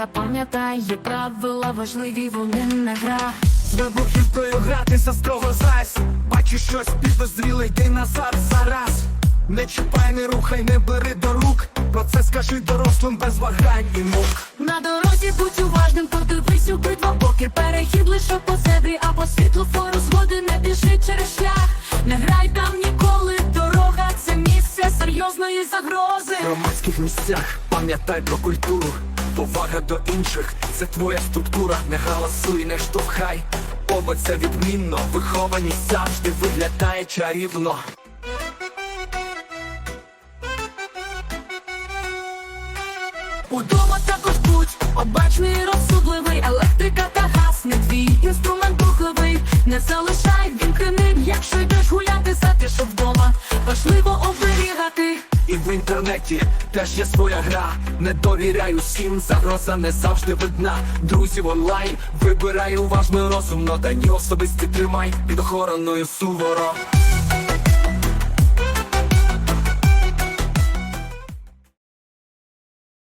та пам'ятай, є правила важливі, вони не гра. З вибухівкою гратися строго зась. Бачиш щось підозріле, йди назад зараз. Не чіпай, не рухай, не бери до рук. Про це скажи дорослим без вагань і мук. На дорозі будь уважним, подивись у обидва боки Перехід лише по зебрі, а по світлофору згоди не біжи через шлях. Не грай серйозної загрози. В громадських місцях пам'ятай про культуру. Повага до інших, це твоя структура. Не галасуй, не штовхай. Це відмінно, вихованість завжди виглядає чарівно. Удома також будь обачний і розсудливий. Електрика та газ, не твій інструмент рухливий. Не залишай він вімкненим, якщо йдеш І в інтернеті теж є своя гра. Не довіряй усім, загроза не завжди видна. Друзів онлайн вибирай уважно розумно, дані особисті тримай під охороною суворо.